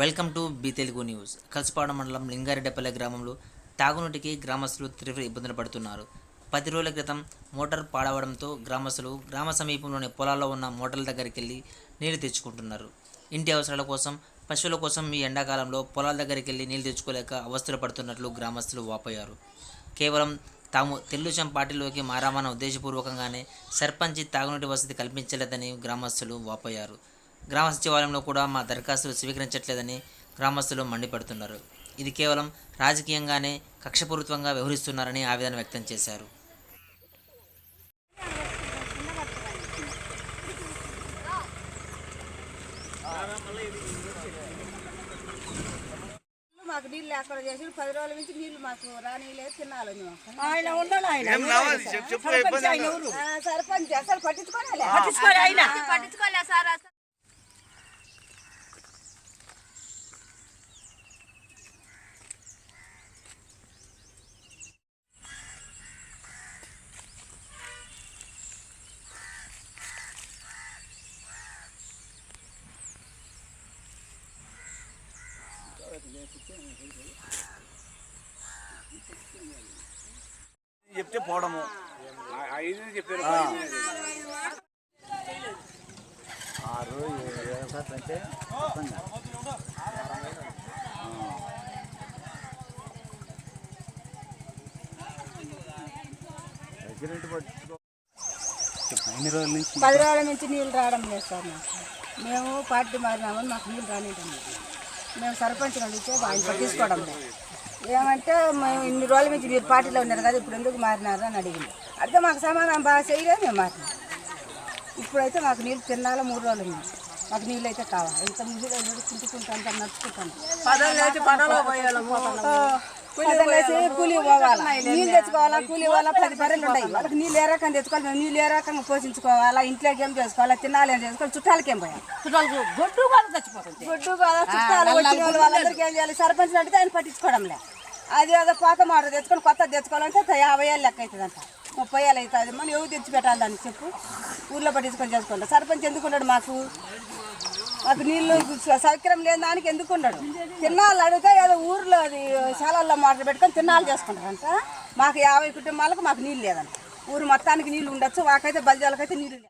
Welcome to B Telugu news. Kalasapadu మండలం లింగారెడ్డపల్లె గ్రామంలో తాగునీటికి గ్రామస్తులు తీవ్ర ఇబ్బందులు పడుతున్నారు. పది రోజుల క్రితం మోటార్ పాడవడంతో గ్రామస్తులు గ్రామ సమీపంలోని పొలాల్లో ఉన్న మోటార్ల దగ్గరికి వెళ్ళి నీళ్ళు తెచ్చుకుంటున్నారు. ఇంటి అవసరాల కోసం పశువుల కోసం ఈ ఎండాకాలంలో పొలాల దగ్గరికి వెళ్ళి నీళ్ళు తెచ్చుకోలేక అవస్థలు పడుతున్నట్లు గ్రామస్తులు వాపోయారు. కేవలం తాము తెలుగుదేశం పార్టీలోకి మారామన్న ఉద్దేశపూర్వకంగానే సర్పంచి తాగునీటి వసతి కల్పించలేదని గ్రామస్తులు వాపోయారు. గ్రామ సచివాలయంలో కూడా మా దరఖాస్తులు స్వీకరించట్లేదని గ్రామస్తులు మండిపడుతున్నారు. ఇది కేవలం రాజకీయంగానే కక్షపూరితంగా వ్యవహరిస్తున్నారని ఆవేదన వ్యక్తం చేశారు. మాకు నీళ్ళు లేకుండా చేసి పది రోజుల నుంచి నీళ్ళు మాకు ఆయన సర్పంచ్ అసలు ఆయన. పట్టించుకోలే సార్ చెప్తే పోవడము ఐదు చెప్పారు. ఆరు ఏడు శాతం అంటే పది రోజుల నుంచి నీళ్ళు రావడం లేదు సార్ మాకు. మేము పార్టీ మారినామని మాకు నీళ్ళు లేదు. మేము సర్పంచ్ అడిగితే ఆయన పట్టించుకోవడం లేదు. ఏమంటే మేము ఇన్ని రోజుల నుంచి మీరు పార్టీలో ఉన్నారు కదా ఇప్పుడు ఎందుకు మారినారు అని అడిగింది. అడిగితే మాకు సమాధానం బాగా చేయలేదు మేము మారినాం. ఇప్పుడైతే మాకు నీళ్ళు తిన్నాలో మూడు రోజులు ఉంది. మాకు నీళ్ళు అయితే కావాలి. ఇంత ముందు కుంటుకుంటూ అంతా నడుచుకుంటాను. కూలి పోవాలా? నీళ్ళు తెచ్చుకోవాలా? కూలి పోవాలా? పది బర్రెలు ఉన్నాయి వాళ్ళకి నీళ్ళు ఏ రకంగా తెచ్చుకోవాలి? నీళ్ళు ఏ రకంగా పోషించుకోవాలా? ఇంట్లోకి ఏం చేసుకోవాలా? తినాలి ఏం చేసుకోవాలి? చుట్టాలకి ఏం పోయాలి గొడ్డు చచ్చిపోతుంది. గుడ్డు చుట్టాలు వచ్చిన వాళ్ళందరికీ ఏం చేయాలి? సర్పంచ్ అడిగితే ఆయన పట్టించుకోవడం లే అది ఏదో పాత మాట తెచ్చుకొని కొత్త తెచ్చుకోవాలంటే యాభై ఏళ్ళు లెక్క అవుతుందంట. ముప్పై ఏళ్ళు అవుతుంది. మనం ఎవరు తెచ్చి పెట్టాలి దానికి చెప్పు? ఊర్లో పట్టించుకొని చేసుకుంటాం. సర్పంచ్ ఎందుకు ఉన్నాడు మాకు? అది నీళ్ళు సౌకర్యం లేని దానికి ఎందుకు ఉండడు? తిన్నాళ్ళు అడిగితే ఏదో ఊర్లో అది శాలల్లో మోటార్ పెట్టుకొని తిన్నాళ్ళు చేసుకుంటారంట. మాకు యాభై కుటుంబాలకు మాకు నీళ్ళు లేదంట. ఊరు మొత్తానికి నీళ్ళు ఉండొచ్చు మాకైతే బలిజాలకైతే నీళ్ళు లేదు